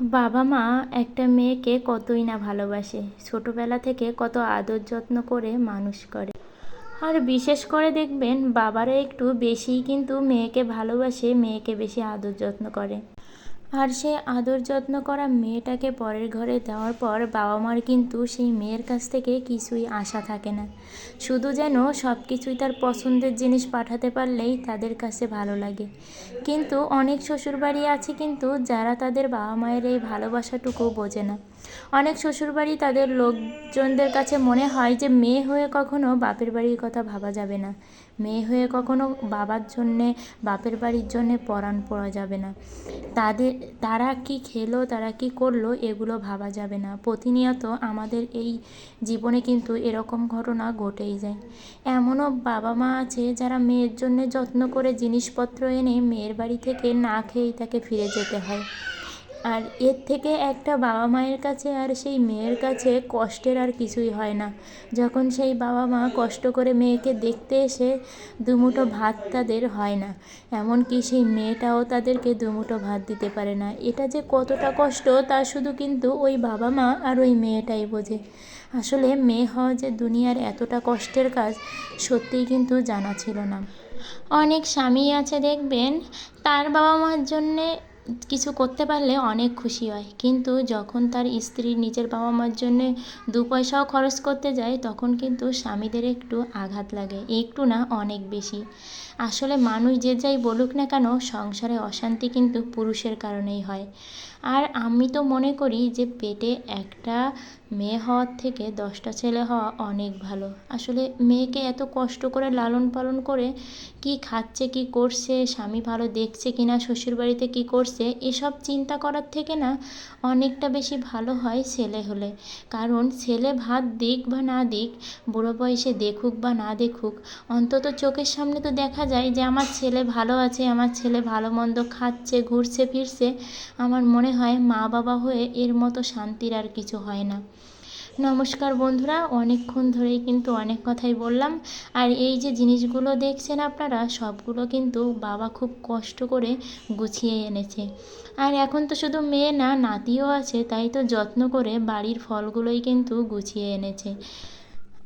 বাবা মা একটা মেয়েকে কতই না ভালোবাসে। ছোটবেলা থেকে কত আদর যত্ন করে মানুষ করে। আর বিশেষ করে দেখবেন, বাবারা একটু বেশিই কিন্তু মেয়েকে ভালোবাসে, মেয়েকে বেশি আদর যত্ন করে। আর সে আদর যত্ন করা মেয়েটাকে পরের ঘরে দেওয়ার পর বাবা মার কিন্তু সেই মেয়ের কাছ থেকে কিছুই আশা থাকে না। শুধু যেন সব কিছুই তার পছন্দের জিনিস পাঠাতে পারলেই তাদের কাছে ভালো লাগে। কিন্তু অনেক শ্বশুরবাড়ি আছে কিন্তু যারা তাদের বাবা মায়ের এই ভালোবাসাটুকু বোঝে না। অনেক শ্বশুরবাড়ি তাদের লোকজনদের কাছে মনে হয় যে মেয়ে হয়ে কখনো বাপের বাড়ির কথা ভাবা যাবে না। মেয়ে হয়ে কখনো বাবার জন্যে, বাপের বাড়ির জন্যে পরাণ পড়া যাবে না। তাদের তারা কি খেলো, তারা কি করল, এগুলো ভাবা যাবে না। প্রতিনিয়ত আমাদের এই জীবনে কিন্তু এরকম ঘটনা ঘটেই যায়। এমনও বাবা মা আছে যারা মেয়ের জন্য যত্ন করে জিনিসপত্র এনে মেয়ের বাড়ি থেকে না খেয়েই তাকে ফিরে যেতে হয়। আর এর থেকে একটা বাবা মায়ের কাছে আর সেই মেয়ের কাছে কষ্টের আর কিছুই হয় না। যখন সেই বাবা মা কষ্ট করে মেয়েকে দেখতে এসে দুমুঠো ভাত তাদের হয় না, এমনকি সেই মেয়েটাও তাদেরকে দুমুঠো ভাত দিতে পারে না। এটা যে কতটা কষ্ট, তা শুধু কিন্তু ওই বাবা মা আর ওই মেয়েটাই বোঝে। আসলে মেয়ে হওয়া যে দুনিয়ার এতটা কষ্টের কাজ, সত্যিই কিন্তু জানা ছিল না। অনেক স্বামী আছে দেখবেন, তার বাবা মার জন্যে কিছু করতে পারলে অনেক খুশি হয়। কিন্তু যখন তার স্ত্রী নিজের বাবা মার জন্যে দু পয়সাও খরচ করতে যায়, তখন কিন্তু স্বামীদের একটু আঘাত লাগে, একটু না অনেক বেশি। আসলে মানুষ যে যাই বলুক না কেন, সংসারে অশান্তি কিন্তু পুরুষের কারণেই হয়। আর আমি তো মনে করি যে পেটে একটা মেয়ে হওয়ার থেকে দশটা ছেলে হওয়া অনেক ভালো। আসলে মেয়েকে এত কষ্ট করে লালন পালন করে কি খাচ্ছে, কি করছে, স্বামী ভালো দেখছে কি না শ্বশুরবাড়িতে কী করছে, এসব চিন্তা করার থেকে না অনেকটা বেশি ভালো হয় ছেলে হলে। কারণ ছেলে ভাত দিক বা না দিক, বুড়ো বয়সে দেখুক বা না দেখুক, অন্তত চোখের সামনে তো দেখা যায় যে আমার ছেলে ভালো আছে, আমার ছেলে ভালো মন্দ খাচ্ছে, ঘুরছে, ফিরছে। আমার মনে হয় মা বাবা হয়ে এর মতো শান্তির আর কিছু হয় না। নমস্কার বন্ধুরা, অনেকক্ষণ ধরেই কিন্তু অনেক কথাই বললাম। আর এই যে জিনিসগুলো দেখছেন আপনারা, সবগুলো কিন্তু বাবা খুব কষ্ট করে গুছিয়ে এনেছে। আর এখন তো শুধু মেয়ে না, নাতিও আছে, তাই তো যত্ন করে বাড়ির ফলগুলোই কিন্তু গুছিয়ে এনেছে।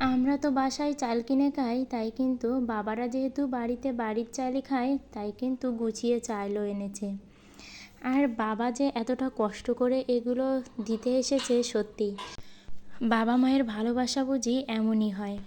আমরা তো বাসায় চাল কিনে খাই, তাই কিন্তু বাবারা যেহেতু বাড়িতে বাড়ির চালই খায়, তাই কিন্তু গুছিয়ে চালও এনেছে। আর বাবা যে এতটা কষ্ট করে এগুলো দিতে এসেছে সত্যি। বাবা মায়ের ভালোবাসা বুঝি এমনই হয়।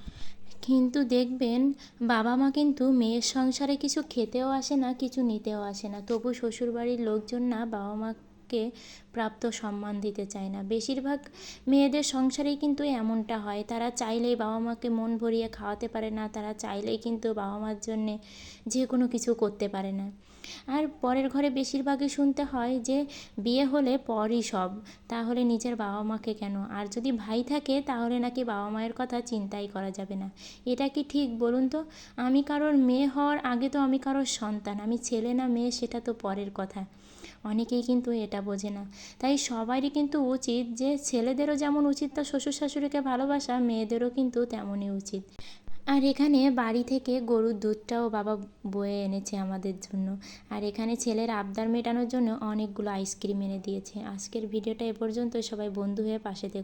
কিন্তু দেখবেন, বাবা মা কিন্তু মেয়ের সংসারে কিছু খেতেও আসে না, কিছু নিতেও আসে না। তবু শ্বশুরবাড়ির লোকজন না বাবা মাকে প্রাপ্ত সম্মান দিতে চায় না। বেশিরভাগ মেয়েদের সংসারেই কিন্তু এমনটা হয়, তারা চাইলেই বাবা মাকে মন ভরিয়ে খাওয়াতে পারে না, তারা চাইলেই কিন্তু বাবা মার জন্যে যে কোনো কিছু করতে পারে না। আর পরের ঘরে বেশিরভাগই শুনতে হয় যে, বিয়ে হলে পরই সব, তাহলে নিজের বাবা মাকে কেন? আর যদি ভাই থাকে, তাহলে নাকি বাবা মায়ের কথা চিন্তাই করা যাবে না। এটা কি ঠিক বলুন তো? আমি কারোর মেয়ে হওয়ার আগে তো আমি কারোর সন্তান, আমি ছেলে না মেয়ে, সেটা তো পরের কথা। অনেকেই কিন্তু এটা বোঝে না। তাই সবারই কিন্তু উচিত যে ছেলেদেরও যেমন উচিত তার শ্বশুর শাশুড়িকে ভালোবাসা, মেয়েদেরও কিন্তু তেমনই উচিত। আর এখানে বাড়ি থেকে গরুর দুধটাও বাবা বয়ে এনেছে আমাদের জন্য। আর এখানে ছেলের আবদার মেটানোর জন্য অনেকগুলো আইসক্রিম এনে দিয়েছে। আজকের ভিডিওটা এ পর্যন্ত সবাই বন্ধু হয়ে পাশে দেখো